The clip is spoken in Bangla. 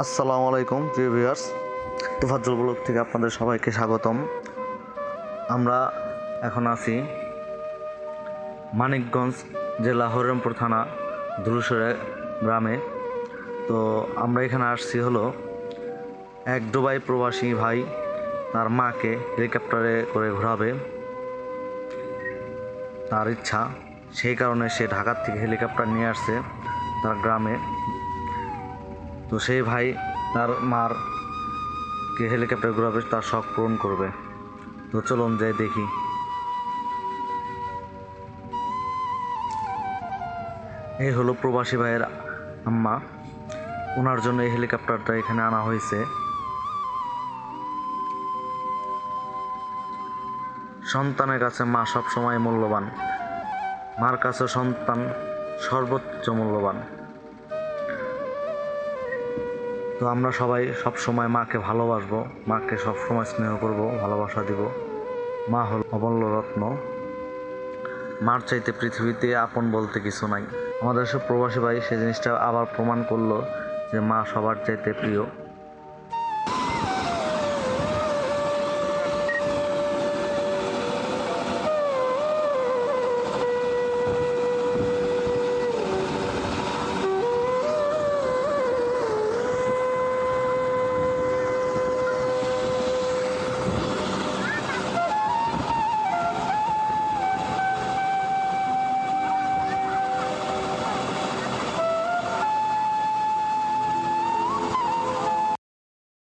আসসালামু আলাইকুম, প্রিয় ভিউয়ার্স। তুফাজ্জল ব্লগ থেকে আপনাদের সবাইকে স্বাগতম। আমরা এখন আছি মানিকগঞ্জ জেলা হরিরামপুর থানা, ধুলুসরে গ্রামে। তো আমরা এখানে আসছি হলো এক দুবাই প্রবাসী ভাই, তার মাকে হেলিকপ্টারে করে ঘোরাবে। তার ইচ্ছা, সেই কারণে সে ঢাকার থেকে হেলিকপ্টার নিয়ে আসছে তার গ্রামে। তো সেই ভাই তার মার কে হেলিকপ্টার ঘুরাবে, তার শখ পূরণ করবে। তো চলুন যাই দেখি। এই হলো প্রবাসী ভাইয়ের আম্মা। ওনার জন্য এই হেলিকপ্টারটা এখানে আনা হয়েছে। সন্তানের কাছে মা সবসময় মূল্যবান। মার কাছে সন্তান সর্বোচ্চ মূল্যবান। তো আমরা সবাই সব সময় মাকে ভালোবাসবো, মাকে সব সময় স্নেহ করব, ভালোবাসা দিব। মা হল অমূল্য রত্ন। মার চাইতে পৃথিবীতে আপন বলতে কিছু নাই। আমাদের সব প্রবাসী ভাই সেই জিনিসটা আবার প্রমাণ করল যে মা সবার চাইতে প্রিয়।